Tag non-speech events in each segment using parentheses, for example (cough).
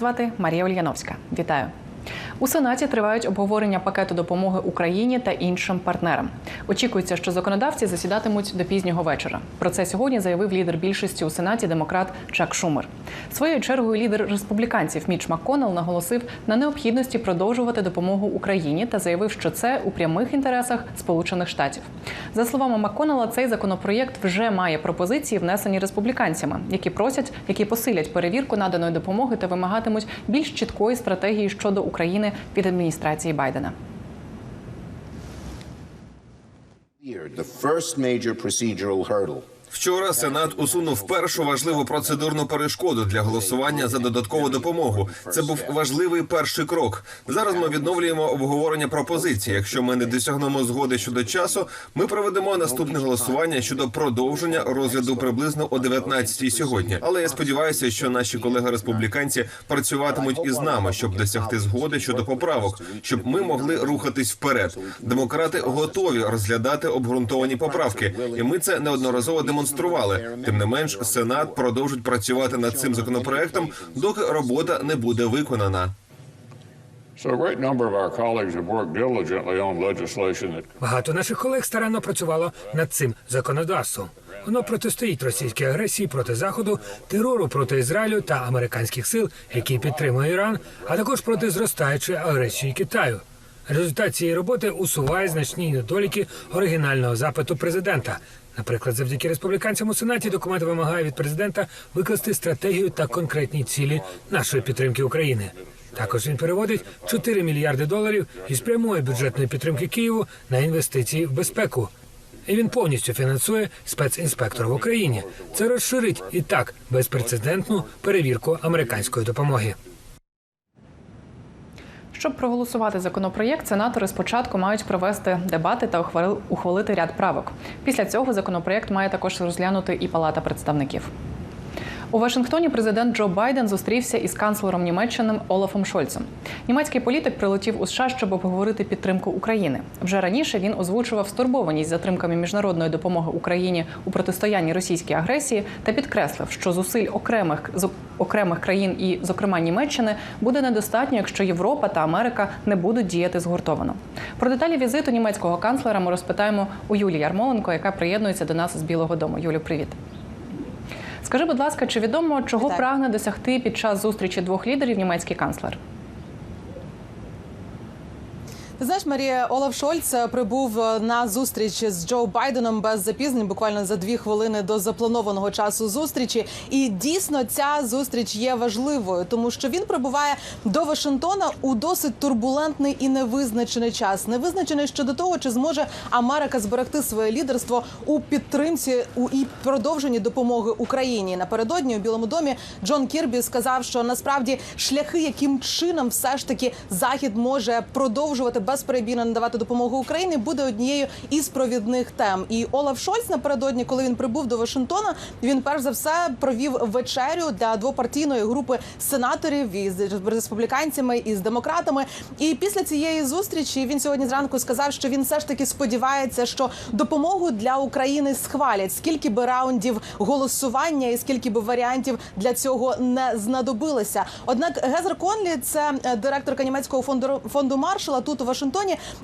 Звати Марія Ульяновська. Вітаю. У Сенаті тривають обговорення пакету допомоги Україні та іншим партнерам. Очікується, що законодавці засідатимуть до пізнього вечора. Про це сьогодні заявив лідер більшості у Сенаті демократ Чак Шумер. Своєю чергою лідер республіканців Міч МакКоннелл наголосив на необхідності продовжувати допомогу Україні та заявив, що це у прямих інтересах Сполучених Штатів. За словами МакКоннелла, цей законопроєкт вже має пропозиції, внесені республіканцями, які просять, які посилять перевірку наданої допомоги та вимагатимуть більш чіткої стратегії щодо України від адміністрації Байдена. The first major procedural hurdle. Вчора Сенат усунув першу важливу процедурну перешкоду для голосування за додаткову допомогу. Це був важливий перший крок. Зараз ми відновлюємо обговорення пропозицій. Якщо ми не досягнемо згоди щодо часу, ми проведемо наступне голосування щодо продовження розгляду приблизно о 19-й сьогодні. Але я сподіваюся, що наші колеги республіканці працюватимуть із нами, щоб досягти згоди щодо поправок, щоб ми могли рухатись вперед. Демократи готові розглядати обґрунтовані поправки, і ми це неодноразово демонстрували. Тим не менш, Сенат продовжить працювати над цим законопроектом, доки робота не буде виконана. Багато наших колег старанно працювало над цим законодавством. Воно протистоїть російській агресії проти заходу, терору проти Ізраїлю та американських сил, які підтримує Іран, а також проти зростаючої агресії Китаю. Результат цієї роботи усуває значні недоліки оригінального запиту президента. Наприклад, завдяки республіканцям у сенаті документ вимагає від президента викласти стратегію та конкретні цілі нашої підтримки України. Також він переводить 4 мільярди доларів із прямої бюджетної підтримки Києву на інвестиції в безпеку. І він повністю фінансує спецінспектора в Україні. Це розширить і так безпрецедентну перевірку американської допомоги. Щоб проголосувати законопроєкт, сенатори спочатку мають провести дебати та ухвалити ряд правок. Після цього законопроєкт має також розглянути і Палата представників. У Вашингтоні президент Джо Байден зустрівся із канцлером Німеччини Олафом Шольцем. Німецький політик прилетів у США, щоб обговорити підтримку України. Вже раніше він озвучував стурбованість затримками міжнародної допомоги Україні у протистоянні російській агресії та підкреслив, що зусиль окремих з окремих країн і, зокрема, Німеччини буде недостатньо, якщо Європа та Америка не будуть діяти згуртовано. Про деталі візиту німецького канцлера ми розпитаємо у Юлії Ярмоленко, яка приєднується до нас з Білого Дому. Юлю, привіт. Скажи, будь ласка, чи відомо, чого так. прагне досягти під час зустрічі двох лідерів німецький канцлер? Знаєш, Марія Олаф Шольц е, прибув е, на зустріч з Джо Байденом без запізнень, буквально за дві хвилини до запланованого часу зустрічі. І дійсно ця зустріч є важливою, тому що він прибуває до Вашингтона у досить турбулентний і невизначений час. Невизначений щодо того, чи зможе Америка зберегти своє лідерство у підтримці у і продовженні допомоги Україні. Напередодні у Білому домі Джон Кірбі сказав, що насправді шляхи, яким чином все ж таки захід може продовжувати безперебійно надавати допомогу Україні, буде однією із провідних тем. І Олаф Шольц напередодні, коли він прибув до Вашингтона, він перш за все провів вечерю для двопартійної групи сенаторів із республіканцями і з демократами. І після цієї зустрічі він сьогодні зранку сказав, що він все ж таки сподівається, що допомогу для України схвалять, скільки би раундів голосування і скільки би варіантів для цього не знадобилося. Однак Гезер Конлі, це е, директорка німецького фонду фонду Маршала тут у Вашингтоні.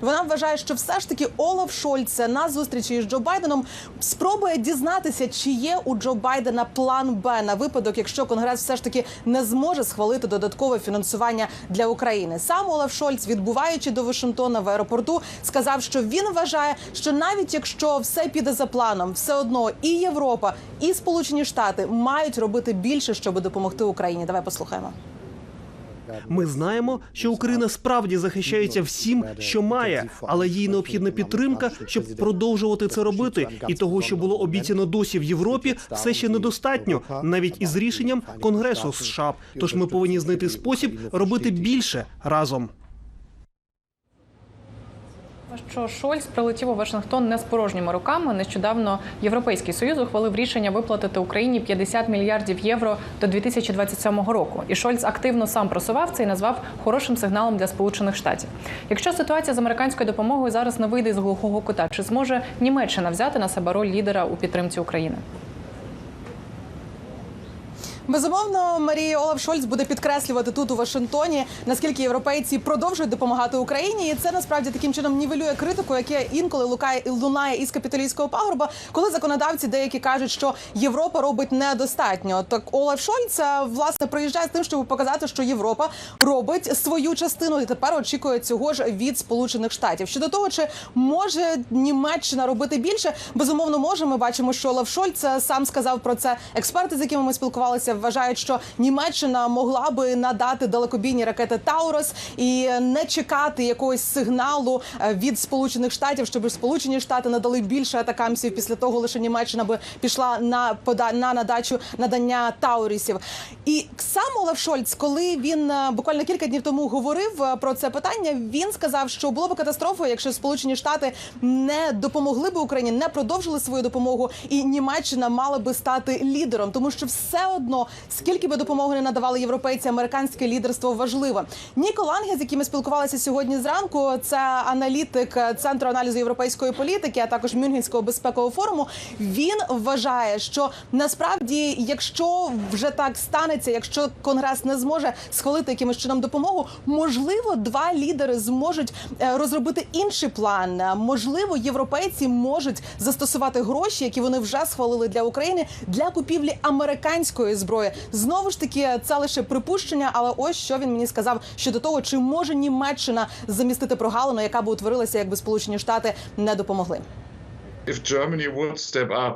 Вона вважає, що все ж таки Олаф Шольц на зустрічі із Джо Байденом спробує дізнатися, чи є у Джо Байдена план Б на випадок, якщо Конгрес все ж таки не зможе схвалити додаткове фінансування для України. Сам Олаф Шольц, відбуваючи до Вашингтона в аеропорту, сказав, що він вважає, що навіть якщо все піде за планом, все одно і Європа, і Сполучені Штати мають робити більше, щоб допомогти Україні. Давай послухаємо. Ми знаємо, що Україна справді захищається всім, що має, але їй необхідна підтримка, щоб продовжувати це робити. І того, що було обіцяно досі в Європі, все ще недостатньо, навіть із рішенням Конгресу США. Тож ми повинні знайти спосіб робити більше разом. Що Шольц прилетів у Вашингтон не з порожніми руками. Нещодавно Європейський Союз ухвалив рішення виплатити Україні 50 мільярдів євро до 2027 року. І Шольц активно сам просував це і назвав хорошим сигналом для Сполучених Штатів. Якщо ситуація з американською допомогою зараз не вийде з глухого кута, чи зможе Німеччина взяти на себе роль лідера у підтримці України? Безумовно, Марія Олаф Шольц буде підкреслювати тут у Вашингтоні, наскільки європейці продовжують допомагати Україні, і це насправді таким чином нівелює критику, яке інколи лукає лунає із капіталійського пагорба, коли законодавці деякі кажуть, що Європа робить недостатньо. Так Олаф Шольц е, власне приїжджає з тим, щоб показати, що Європа робить свою частину, і тепер очікує цього ж від Сполучених Штатів. Щодо того, чи може Німеччина робити більше, безумовно може. Ми бачимо, що Олаф Шольц е, сам сказав про це. Експерти, з якими ми спілкувалися, вважають, що Німеччина могла би надати далекобійні ракети Таурос і не чекати якогось сигналу е, від Сполучених Штатів, щоб Сполучені Штати надали більше атакамсів. Після того лише Німеччина би пішла на пода на надачу надання Таурісів. І сам Олаф Шольц, коли він е, буквально кілька днів тому говорив е, про це питання, він сказав, що було б катастрофою, якщо Сполучені Штати не допомогли би Україні, не продовжили свою допомогу, і Німеччина мала би стати лідером, тому що все одно, скільки би допомоги не надавали європейці, американське лідерство важливо. Ніко Ланге, з яким ми спілкувалися сьогодні зранку, це аналітик центру аналізу європейської політики, а також Мюнхенського безпекового форуму. Він вважає, що насправді, якщо вже так станеться, якщо конгрес не зможе схвалити якимось чином допомогу, можливо, два лідери зможуть е, розробити інший план. Можливо, європейці можуть застосувати гроші, які вони вже схвалили для України для купівлі американської зброї. Знову ж таки, це лише припущення, але ось що він мені сказав щодо того, чи може Німеччина замістити прогалину, яка би утворилася, якби Сполучені Штати не допомогли. if Germany would step up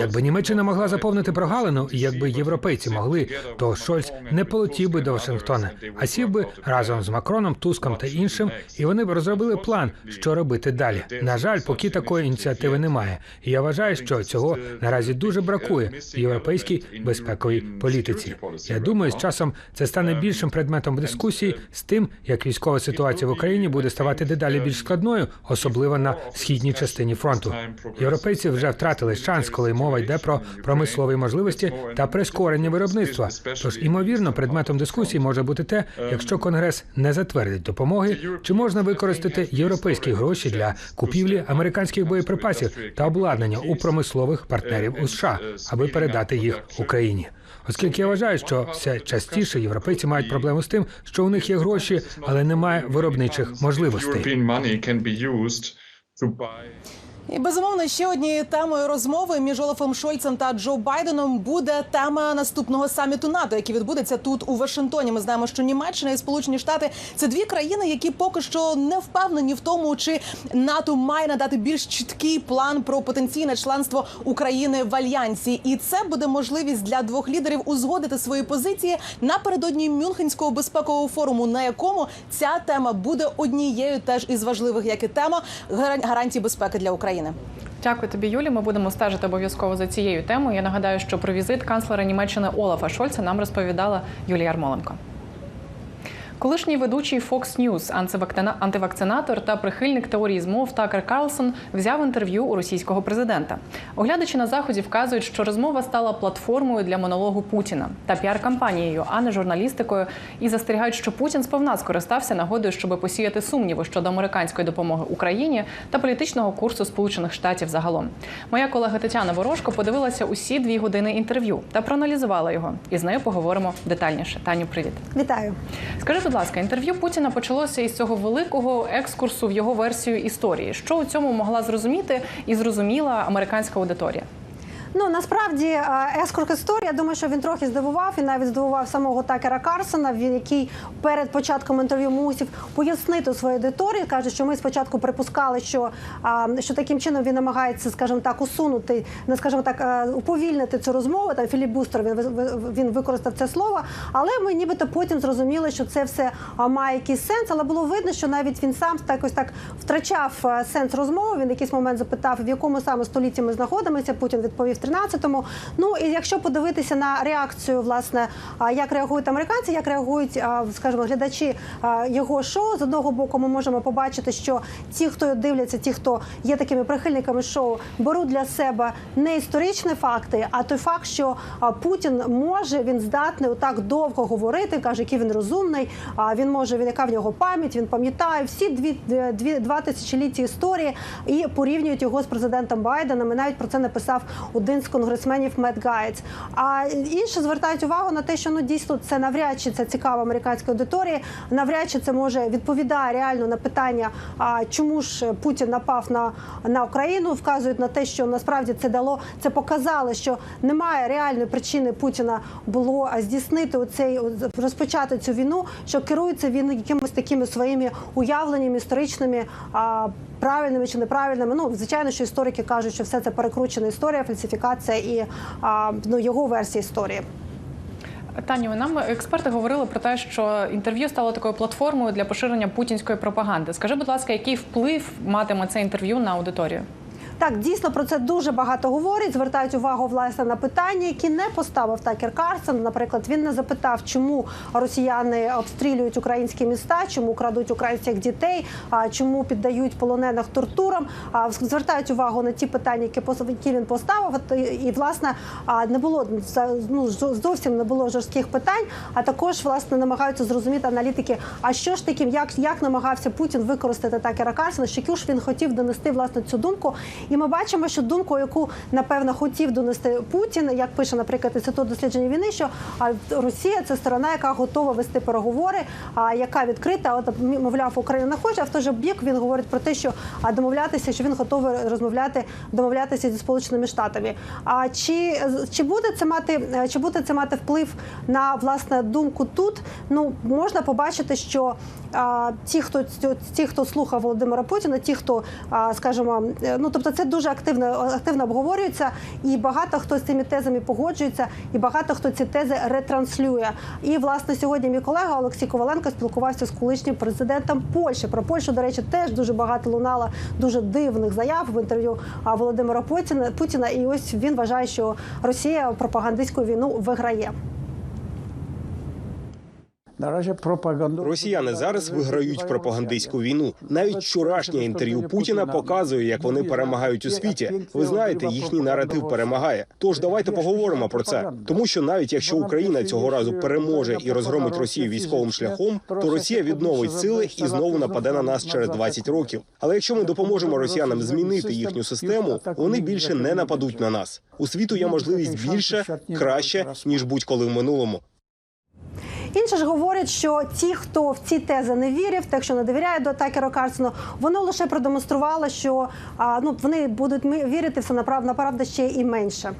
Якби Німеччина могла заповнити прогалину, якби європейці могли, то Шольц не полетів би до Вашингтона, а сів би разом з Макроном, Туском та іншим, і вони б розробили план, що робити далі. На жаль, поки такої ініціативи немає. І я вважаю, що цього наразі дуже бракує в європейській безпековій політиці. Я думаю, з часом це стане більшим предметом дискусії з тим, як військова ситуація в Україні буде ставати дедалі більш складною, особливо на східній частині фронту. Європейці вже втратили шанс, коли мова йде про промислові можливості та прискорення виробництва. Тож, імовірно, предметом дискусії може бути те, якщо конгрес не затвердить допомоги, чи можна використати європейські гроші для купівлі американських боєприпасів та обладнання у промислових партнерів у США, аби передати їх Україні. Оскільки я вважаю, що все частіше європейці мають проблему з тим, що у них є гроші, але немає виробничих можливостей. І безумовно ще однією темою розмови між Олафом Шольцем та Джо Байденом буде тема наступного саміту НАТО, який відбудеться тут у Вашингтоні. Ми знаємо, що Німеччина і Сполучені Штати це дві країни, які поки що не впевнені в тому, чи НАТО має надати більш чіткий план про потенційне членство України в альянсі, і це буде можливість для двох лідерів узгодити свої позиції напередодні Мюнхенського безпекового форуму, на якому ця тема буде однією теж із важливих, як і тема гаран- гарантій безпеки для України. Дякую тобі, Юлі. Ми будемо стежити обов'язково за цією темою. Я нагадаю, що про візит канцлера Німеччини Олафа Шольца нам розповідала Юлія Ярмоленко. Колишній ведучий Fox News, антивакцинатор та прихильник теорії змов Такер Карлсон взяв інтерв'ю у російського президента. Оглядачі на заході вказують, що розмова стала платформою для монологу Путіна та піар-кампанією, а не журналістикою, і застерігають, що Путін сповна скористався нагодою, щоб посіяти сумніви щодо американської допомоги Україні та політичного курсу Сполучених Штатів загалом. Моя колега Тетяна Ворожко подивилася усі дві години інтерв'ю та проаналізувала його. І з нею поговоримо детальніше. Таню, привіт. Вітаю. Скажи, будь ласка, інтерв'ю Путіна почалося із цього великого екскурсу в його версію історії. Що у цьому могла зрозуміти і зрозуміла американська аудиторія? Ну насправді е, ескорт історія. Думаю, що він трохи здивував і навіть здивував самого Такера Карсона. Який перед початком інтерв'ю мусив пояснити своїй аудиторії. каже, що ми спочатку припускали, що, що таким чином він намагається, скажімо так, усунути, не скажімо так, е, уповільнити цю розмову. Там Філіп Бустер він він використав це слово. Але ми нібито потім зрозуміли, що це все має якийсь сенс. Але було видно, що навіть він сам так так втрачав е, сенс розмови. Він якийсь момент запитав, в якому саме столітті ми знаходимося. Путін відповів 13-му. Ну і якщо подивитися на реакцію, власне, як реагують американці, як реагують, скажімо, глядачі його шоу, з одного боку, ми можемо побачити, що ті, хто дивляться, ті, хто є такими прихильниками шоу, беруть для себе не історичні факти, а той факт, що Путін може, він здатний отак довго говорити, каже, який він розумний. А він може, він яка в нього пам'ять, він пам'ятає всі дві, дві два тисячолітті історії і порівнюють його з президентом Байденом. І навіть про це написав у один з конгресменів Мет Гайц. А інші звертають увагу на те, що ну дійсно це навряд чи це цікаво американській аудиторії. Навряд чи це може відповідає реально на питання, а чому ж Путін напав на, на Україну. Вказують на те, що насправді це дало це показало, що немає реальної причини Путіна було здійснити оцей розпочати цю війну, що керується він якимось такими своїми уявленнями історичними. А, Правильними чи неправильними, ну звичайно, що історики кажуть, що все це перекручена історія, фальсифікація і ну його версія історії. Таню, нам експерти говорили про те, що інтерв'ю стало такою платформою для поширення путінської пропаганди. Скажи, будь ласка, який вплив матиме це інтерв'ю на аудиторію? Так, дійсно про це дуже багато говорять. Звертають увагу власне на питання, які не поставив Такер Карсон. Наприклад, він не запитав, чому росіяни обстрілюють українські міста, чому крадуть українських дітей, а чому піддають полонених тортурам. А звертають увагу на ті питання, які він поставив. І, власне не було ну, зовсім не було жорстких питань. А також власне намагаються зрозуміти аналітики. А що ж таким, як, як намагався Путін використати Такера Карсона, що ж він хотів донести власне цю думку. І ми бачимо, що думку, яку напевно хотів донести Путін, як пише, наприклад, інститут дослідження війни, що Росія це сторона, яка готова вести переговори, а яка відкрита. От мовляв, Україна хоче, а в той же бік він говорить про те, що домовлятися, що він готовий розмовляти, домовлятися зі сполученими штатами. А чи, чи буде це мати чи буде це мати вплив на власне думку тут? Ну можна побачити, що ті, хто ті, хто слухав Володимира Путіна, ті, хто скажімо, е, ну тобто це дуже активно активно обговорюється, і багато хто з цими тезами погоджується, і багато хто ці тези ретранслює. І власне сьогодні мій колега Олексій Коваленко спілкувався з колишнім президентом Польщі. Про Польщу, до речі, теж дуже багато лунало дуже дивних заяв в інтерв'ю Володимира Путіна. Путіна. І ось він вважає, що Росія пропагандистську війну виграє. Наразі пропаганду Росіяни зараз виграють пропагандистську війну. Навіть вчорашнє інтерв'ю Путіна показує, як вони перемагають у світі. Ви знаєте, їхній наратив перемагає. Тож давайте поговоримо про це. Тому що навіть якщо Україна цього разу переможе і розгромить Росію військовим шляхом, то Росія відновить сили і знову нападе на нас через 20 років. Але якщо ми допоможемо росіянам змінити їхню систему, вони більше не нападуть на нас. У світу є можливість більше, краще ніж будь-коли в минулому. Інші ж говорять, що ті, хто в ці тези не вірив, так що не довіряє до Такера Карсону, воно лише продемонструвало, що ну вони будуть вірити все направ, направда ще і менше.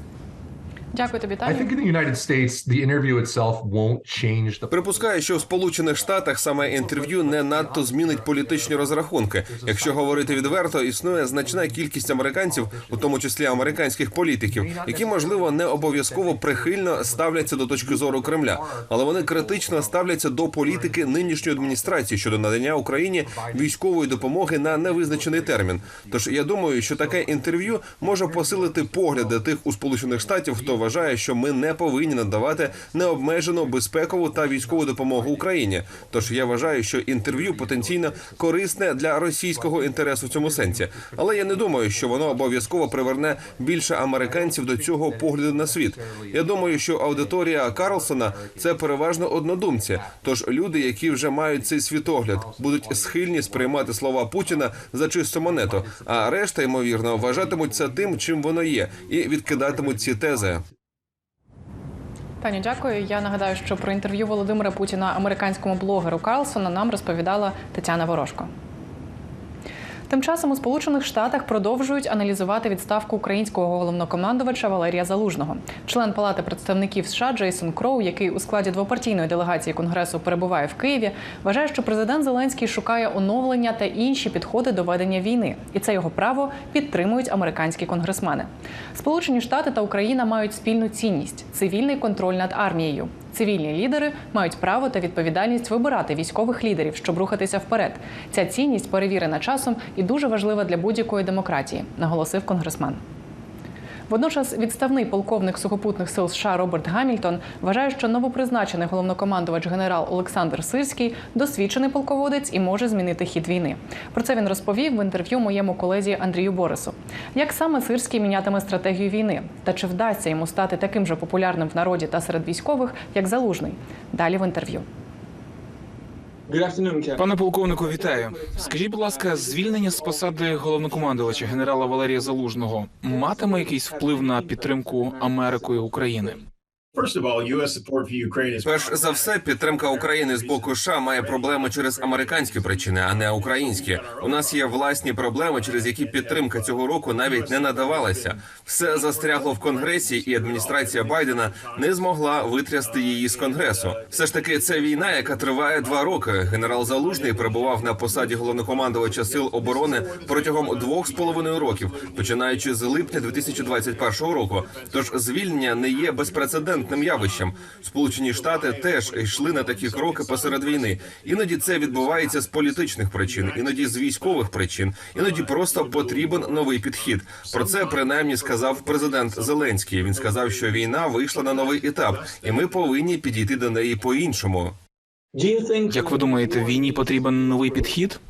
Дякую тобі, I think in the United States, the interview itself won't change the Припускаю, що в Сполучених Штатах саме інтерв'ю не надто змінить політичні розрахунки. Якщо говорити відверто, існує значна кількість американців, у тому числі американських політиків, які можливо не обов'язково прихильно ставляться до точки зору Кремля, але вони критично ставляться до політики нинішньої адміністрації щодо надання Україні військової допомоги на невизначений термін. Тож я думаю, що таке інтерв'ю може посилити погляди тих у Сполучених Штатів, хто вважає, що ми не повинні надавати необмежену безпекову та військову допомогу Україні. Тож я вважаю, що інтерв'ю потенційно корисне для російського інтересу в цьому сенсі. Але я не думаю, що воно обов'язково приверне більше американців до цього погляду на світ. Я думаю, що аудиторія Карлсона це переважно однодумці. Тож люди, які вже мають цей світогляд, будуть схильні сприймати слова Путіна за чисту монету. А решта, ймовірно, вважатимуть це тим, чим воно є, і відкидатимуть ці тези. Таню, дякую. Я нагадаю, що про інтерв'ю Володимира Путіна американському блогеру Карлсона нам розповідала Тетяна Ворожко. Тим часом у Сполучених Штатах продовжують аналізувати відставку українського головнокомандувача Валерія Залужного. Член Палати представників США Джейсон Кроу, який у складі двопартійної делегації конгресу перебуває в Києві, вважає, що президент Зеленський шукає оновлення та інші підходи до ведення війни, і це його право підтримують американські конгресмени. Сполучені Штати та Україна мають спільну цінність цивільний контроль над армією. Цивільні лідери мають право та відповідальність вибирати військових лідерів, щоб рухатися вперед. Ця цінність перевірена часом і дуже важлива для будь-якої демократії, наголосив конгресмен. Водночас відставний полковник сухопутних сил США Роберт Гамільтон вважає, що новопризначений головнокомандувач генерал Олександр Сирський досвідчений полководець і може змінити хід війни. Про це він розповів в інтерв'ю моєму колезі Андрію Борису. Як саме Сирський мінятиме стратегію війни, та чи вдасться йому стати таким же популярним в народі та серед військових, як залужний? Далі в інтерв'ю. Пане полковнику, вітаю. Скажіть, будь ласка, звільнення з посади головнокомандувача генерала Валерія Залужного матиме якийсь вплив на підтримку Америкою України? Перш за все, підтримка України з боку США має проблеми через американські причини, а не українські. У нас є власні проблеми, через які підтримка цього року навіть не надавалася. Все застрягло в конгресі, і адміністрація Байдена не змогла витрясти її з конгресу. Все ж таки, це війна, яка триває два роки. Генерал Залужний перебував на посаді головнокомандувача сил оборони протягом двох з половиною років, починаючи з липня 2021 року. Тож звільнення не є безпрецедентним явищем. Сполучені Штати теж йшли на такі кроки посеред війни. Іноді це відбувається з політичних причин, іноді з військових причин, іноді просто потрібен новий підхід. Про це принаймні сказав президент Зеленський. Він сказав, що війна вийшла на новий етап, і ми повинні підійти до неї по-іншому. Як ви думаєте, війні потрібен новий підхід?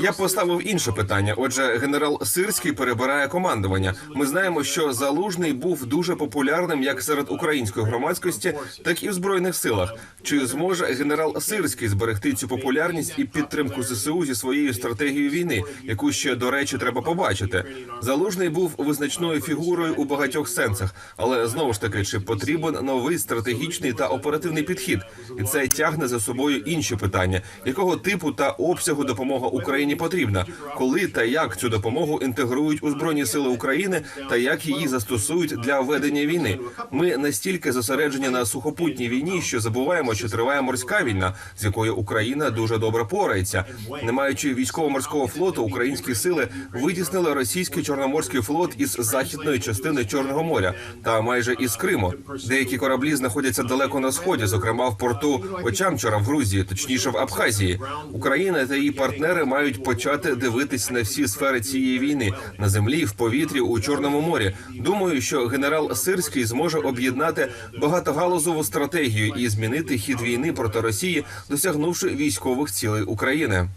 Я поставив інше питання. Отже, генерал Сирський перебирає командування. Ми знаємо, що залужний був дуже популярним як серед української громадськості, так і в збройних силах. Чи зможе генерал Сирський зберегти цю популярність і підтримку ЗСУ зі своєю стратегією війни, яку ще до речі треба побачити? Залужний був визначною фігурою у багатьох сенсах, але знову ж таки, чи потрібен новий стратегічний та оперативний підхід? І це тягне за собою інші питання, якого типу та обсягу допомога Україні потрібна, коли та як цю допомогу інтегрують у збройні сили України та як її застосують для ведення війни. Ми настільки зосереджені на сухопутній війні, що забуваємо, що триває морська війна, з якою Україна дуже добре порається. Не маючи військово-морського флоту, українські сили витіснили російський чорноморський флот із західної частини Чорного моря та майже із Криму. Деякі кораблі знаходяться далеко на сході, зокрема в порту Очамчара в Грузії, точніше в Абхазії. Україна та її партнери мають почати дивитись на всі сфери цієї війни на землі, в повітрі, у Чорному морі. Думаю, що генерал Сирський зможе об'єднати багатогалузову стратегію і змінити хід війни проти Росії, досягнувши військових цілей України.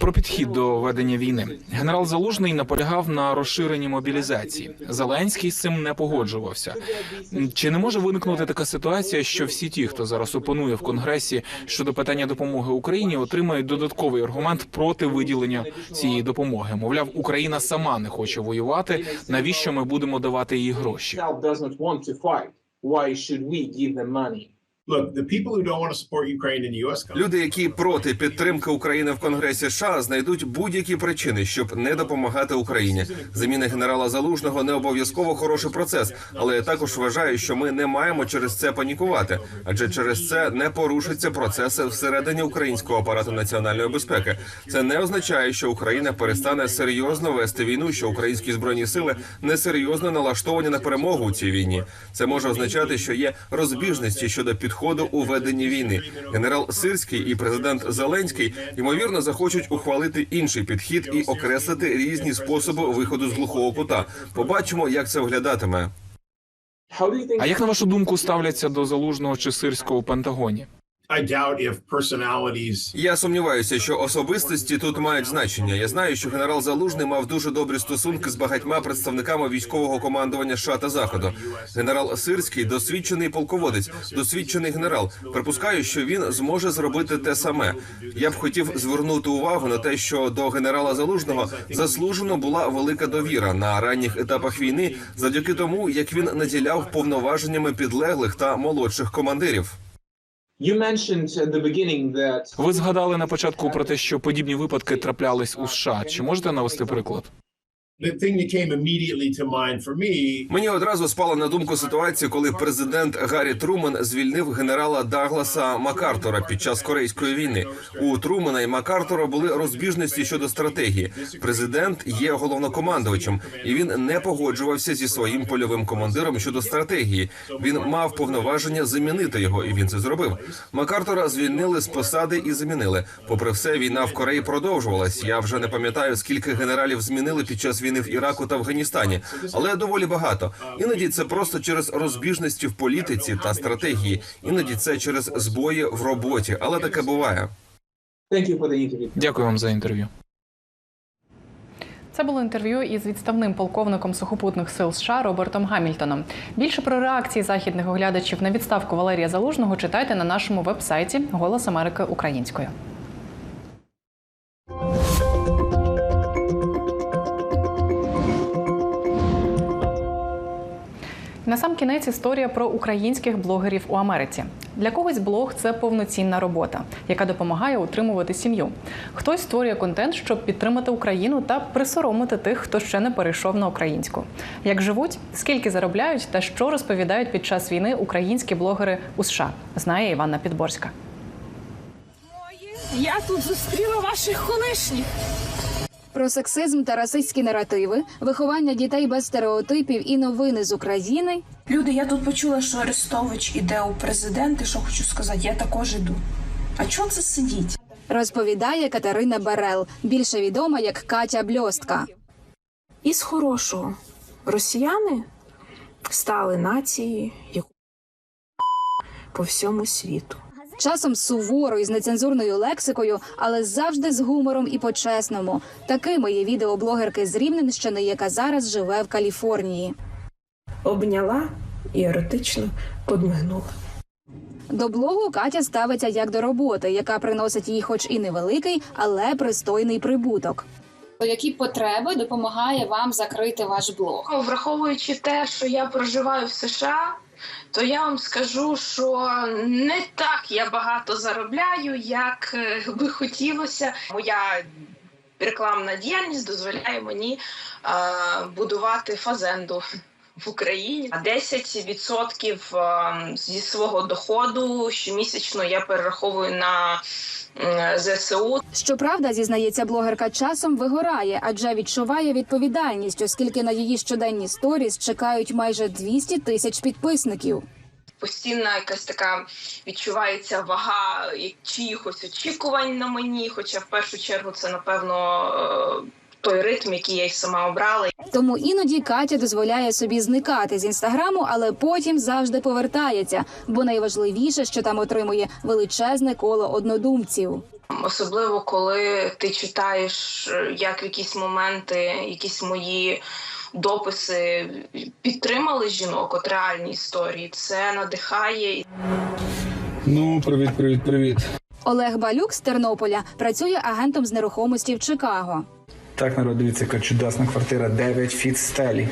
Про підхід до ведення війни генерал Залужний наполягав на розширенні мобілізації. Зеленський з цим не погоджувався. Чи не може виникнути така ситуація, що всі ті, хто зараз опонує в конгресі щодо питання допомоги Україні, отримають додатковий аргумент проти виділення цієї допомоги? Мовляв, Україна сама не хоче воювати. Навіщо ми будемо давати їй гроші? Люди, які проти підтримки України в Конгресі США, знайдуть будь-які причини, щоб не допомагати Україні. Заміна генерала Залужного не обов'язково хороший процес, але я також вважаю, що ми не маємо через це панікувати, адже через це не порушаться процеси всередині українського апарату національної безпеки. Це не означає, що Україна перестане серйозно вести війну, що українські збройні сили несерйозно налаштовані на перемогу у цій війні. Це може означати, що є розбіжності щодо підходу у веденні війни. Генерал Сирський і президент Зеленський ймовірно захочуть ухвалити інший підхід і окреслити різні способи виходу з глухого кута. Побачимо, як це виглядатиме. А як на вашу думку ставляться до залужного чи сирського у Пентагоні? Я сумніваюся, що особистості тут мають значення. Я знаю, що генерал Залужний мав дуже добрі стосунки з багатьма представниками військового командування США та Заходу. Генерал Сирський досвідчений полководець, досвідчений генерал. Припускаю, що він зможе зробити те саме. Я б хотів звернути увагу на те, що до генерала Залужного заслужено була велика довіра на ранніх етапах війни, завдяки тому, як він наділяв повноваженнями підлеглих та молодших командирів. Ви згадали на початку про те, що подібні випадки траплялись у США. Чи можете навести приклад? Мені одразу спала на думку ситуація, коли президент Гаррі Трумен звільнив генерала Дагласа Макартора під час корейської війни. У Трумена і Макартора були розбіжності щодо стратегії. Президент є головнокомандувачем, і він не погоджувався зі своїм польовим командиром щодо стратегії. Він мав повноваження замінити його, і він це зробив. Макартора звільнили з посади і замінили. Попри все, війна в Кореї продовжувалась. Я вже не пам'ятаю, скільки генералів змінили під час війни в Іраку та Афганістані, але доволі багато. Іноді це просто через розбіжності в політиці та стратегії. Іноді це через збої в роботі, але таке буває. Дякую вам за інтерв'ю. Це було інтерв'ю із відставним полковником сухопутних сил США Робертом Гамільтоном. Більше про реакції західних оглядачів на відставку Валерія Залужного читайте на нашому вебсайті Голос Америки українською. На сам кінець історія про українських блогерів у Америці. Для когось блог це повноцінна робота, яка допомагає утримувати сім'ю. Хтось створює контент, щоб підтримати Україну та присоромити тих, хто ще не перейшов на українську. Як живуть, скільки заробляють та що розповідають під час війни українські блогери у США, знає Іванна Підборська. Я тут зустріла ваших колишніх. Про сексизм та расистські наративи, виховання дітей без стереотипів і новини з України. Люди, я тут почула, що Арестович іде у президенти. Що хочу сказати, я також іду. А чого це сидіть? Розповідає Катерина Берел, більше відома як Катя Бльостка. Із хорошого росіяни стали нацією, яку по всьому світу. Часом суворо і з нецензурною лексикою, але завжди з гумором і по-чесному. Такими є відеоблогерки з Рівненщини, яка зараз живе в Каліфорнії. Обняла і еротично подмигнула. До блогу Катя ставиться як до роботи, яка приносить їй, хоч і невеликий, але пристойний прибуток. Які потреби допомагає вам закрити ваш блог? Враховуючи те, що я проживаю в США, то я вам скажу, що не так я багато заробляю, як е, би хотілося. Моя рекламна діяльність дозволяє мені е, будувати фазенду. В Україні 10% е, зі свого доходу щомісячно я перераховую на ЗСУ. Щоправда, зізнається блогерка, часом вигорає, адже відчуває відповідальність, оскільки на її щоденні сторіс чекають майже 200 тисяч підписників. постійна якась така відчувається вага чиїхось очікувань на мені. Хоча в першу чергу це напевно е, той ритм, який я й сама обрала. Тому іноді Катя дозволяє собі зникати з інстаграму, але потім завжди повертається, бо найважливіше, що там отримує величезне коло однодумців. Особливо коли ти читаєш, е, як в якісь моменти, якісь мої дописи підтримали жінок, от реальні історії. Це надихає. Ну, привіт, привіт, привіт. Олег Балюк з Тернополя працює агентом з нерухомості в Чикаго. Так, народ, дивіться, яка чудесна квартира 9 фіт стелі.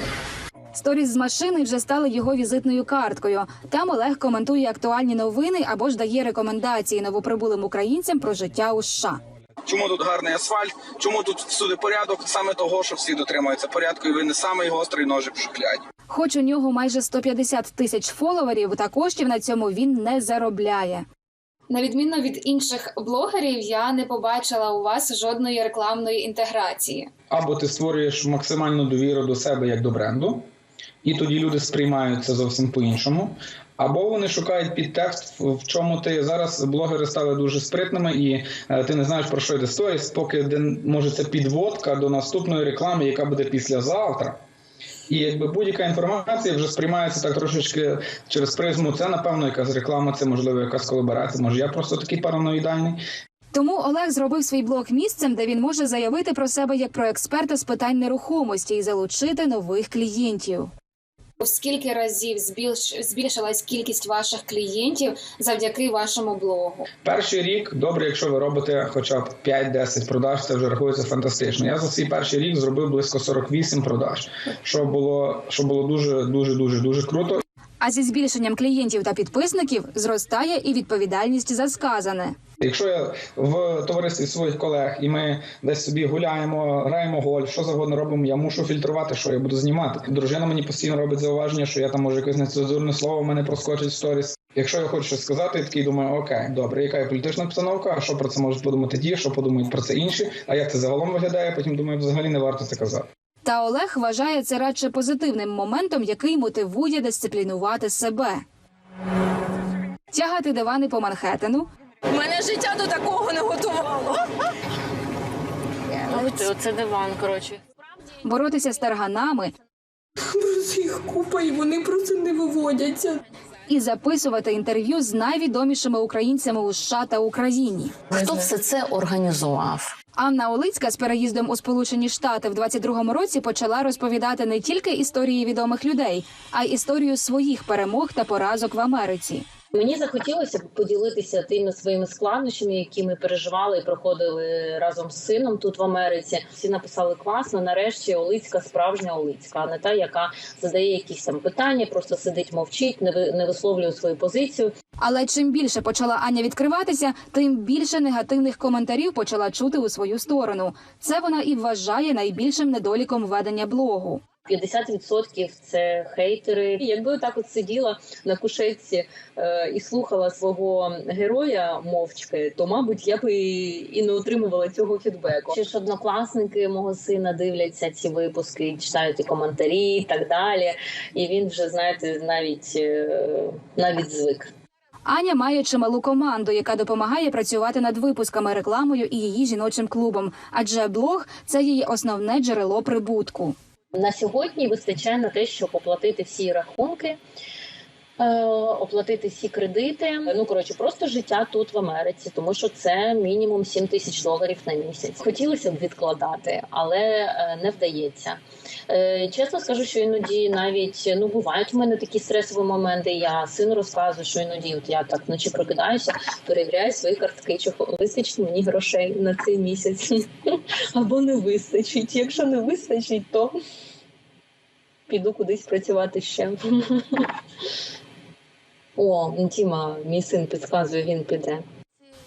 Сторіс з машини вже стали його візитною карткою. Там Олег коментує актуальні новини або ж дає рекомендації новоприбулим українцям про життя у США. Чому тут гарний асфальт? Чому тут всюди порядок? Саме того, що всі дотримуються порядку, і ви не самий гострий ножик в шухляді. Хоч у нього майже 150 тисяч фоловерів, та коштів на цьому він не заробляє. На відміну від інших блогерів, я не побачила у вас жодної рекламної інтеграції. Або ти створюєш максимальну довіру до себе як до бренду, і тоді люди сприймають це зовсім по-іншому. Або вони шукають підтекст, в чому ти зараз блогери стали дуже спритними, і е, ти не знаєш про що йде сторіс, поки де може це підводка до наступної реклами, яка буде післязавтра. І якби будь-яка інформація вже сприймається так трошечки через призму. Це напевно якась реклама, це можливо якась колаборація. Може, я просто такий параноїдальний. Тому Олег зробив свій блог місцем, де він може заявити про себе як про експерта з питань нерухомості і залучити нових клієнтів. В скільки разів збільш... збільшилась кількість ваших клієнтів завдяки вашому блогу? Перший рік добре, якщо ви робите хоча б 5-10 продаж, це вже рахується фантастично. Я за свій перший рік зробив близько 48 продаж, що було що було дуже дуже дуже дуже круто. А зі збільшенням клієнтів та підписників зростає і відповідальність за сказане. Якщо я в товаристві своїх колег і ми десь собі гуляємо, граємо гольф, що завгодно робимо, я мушу фільтрувати, що я буду знімати. Дружина мені постійно робить зауваження, що я там може якесь нецензурне слово в мене проскочить в сторіс. Якщо я хочу щось сказати, я такий думаю, окей, добре, яка є політична обстановка, а що про це можуть подумати ті, що подумають про це інші, а як це загалом виглядає, потім думаю, взагалі не варто це казати. Та Олег вважає це радше позитивним моментом, який мотивує дисциплінувати себе. Тягати дивани по Манхеттену, Мене життя до такого не готувало. Оце диван, коротше. боротися з тарганами, Просто їх купа, і вони просто не виводяться. і записувати інтерв'ю з найвідомішими українцями у США та Україні. Хто все це організував? Анна Олицька з переїздом у Сполучені Штати в 22-му році почала розповідати не тільки історії відомих людей, а й історію своїх перемог та поразок в Америці. Мені захотілося поділитися тими своїми складнощами, які ми переживали і проходили разом з сином тут в Америці. Всі написали класно. Нарешті Олицька справжня Олицька, а не та, яка задає якісь там питання, просто сидить, мовчить, не висловлює свою позицію. Але чим більше почала Аня відкриватися, тим більше негативних коментарів почала чути у свою сторону. Це вона і вважає найбільшим недоліком ведення блогу. 50% це хейтери. Якби так от сиділа на кушетці е, і слухала свого героя мовчки, то мабуть я би і не отримувала цього фідбеку. Ще ж однокласники мого сина дивляться ці випуски, читають і коментарі, і так далі. І він вже знаєте, навіть е, навіть звик. Аня має чималу команду, яка допомагає працювати над випусками, рекламою і її жіночим клубом. Адже блог це її основне джерело прибутку. На сьогодні вистачає на те, щоб оплатити всі рахунки, е, оплатити всі кредити. Ну коротше, просто життя тут в Америці, тому що це мінімум 7 тисяч доларів на місяць. Хотілося б відкладати, але е, не вдається. Е, Чесно скажу, що іноді навіть ну бувають в мене такі стресові моменти. Я сину розказую, що іноді от я так вночі прокидаюся, перевіряю свої картки, чи вистачить мені грошей на цей місяць (laughs) або не вистачить. Якщо не вистачить, то піду кудись працювати ще. (laughs) О, Тіма, мій син підказує, він піде.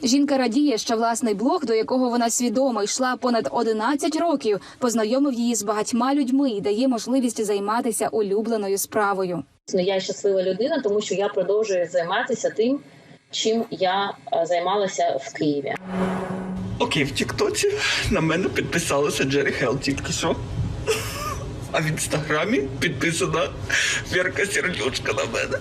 Жінка радіє, що власний блог, до якого вона свідомо йшла понад 11 років, познайомив її з багатьма людьми і дає можливість займатися улюбленою справою. Ну, я щаслива людина, тому що я продовжую займатися тим, чим я е, займалася в Києві. Окей, в Тіктоці на мене підписалася Джері Хелл тільки що. А в інстаграмі підписана Вірка Сердючка на мене.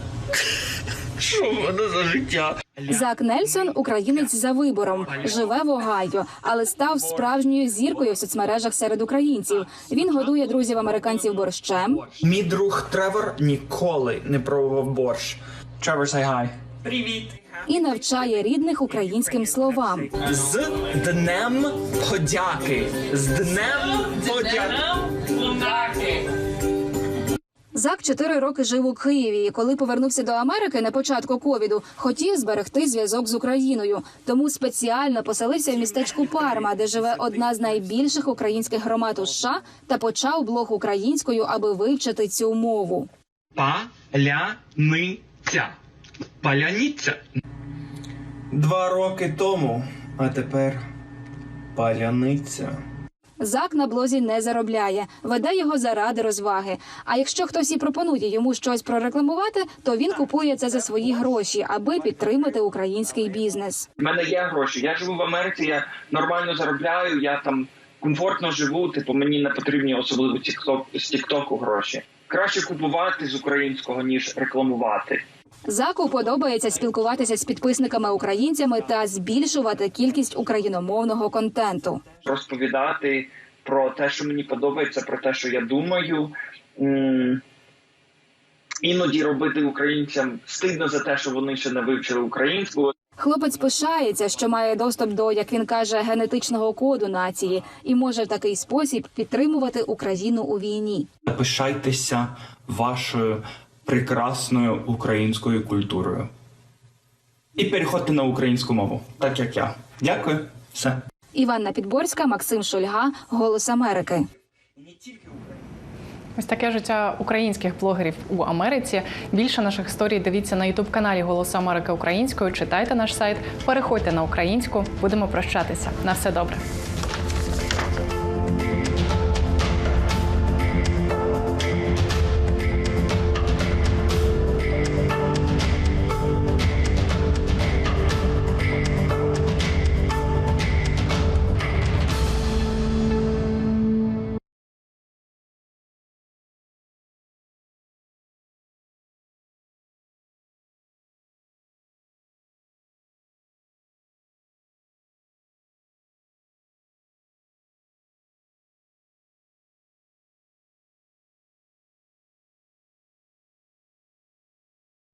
Що в мене за життя? Зак Нельсон українець за вибором, живе в Огайо, але став справжньою зіркою в соцмережах серед українців. Він годує друзів американців борщем, Мій друг Тревор ніколи не пробував борщ. Тревор, say hi. Привіт. і навчає рідних українським словам. З Днем Подяки. З Днем Подяки. Зак чотири роки жив у Києві. і Коли повернувся до Америки на початку ковіду, хотів зберегти зв'язок з Україною. Тому спеціально поселився в містечку Парма, де живе одна з найбільших українських громад у США, та почав блог українською, аби вивчити цю мову. Паляниця. Паляниця. Два роки тому, а тепер паляниця. Зак на блозі не заробляє, веде його заради розваги. А якщо хтось і пропонує йому щось прорекламувати, то він купує це за свої гроші, аби підтримати український бізнес. У мене є гроші. Я живу в Америці, я нормально заробляю, я там комфортно живу. Типу, мені не потрібні особливо тікток з Тіктоку гроші. Краще купувати з українського ніж рекламувати. Заку подобається спілкуватися з підписниками українцями та збільшувати кількість україномовного контенту. Розповідати про те, що мені подобається, про те, що я думаю. Іноді робити українцям стидно за те, що вони ще не вивчили українську. Хлопець пишається, що має доступ до, як він каже, генетичного коду нації і може в такий спосіб підтримувати Україну у війні. Пишайтеся вашою прекрасною українською культурою. І переходьте на українську мову, так як я. Дякую. Все. Іванна Підборська, Максим Шульга, Голос Америки. Ось таке життя українських блогерів у Америці. Більше наших історій дивіться на ютуб каналі Голос Америки українською. Читайте наш сайт, переходьте на українську. Будемо прощатися. На все добре.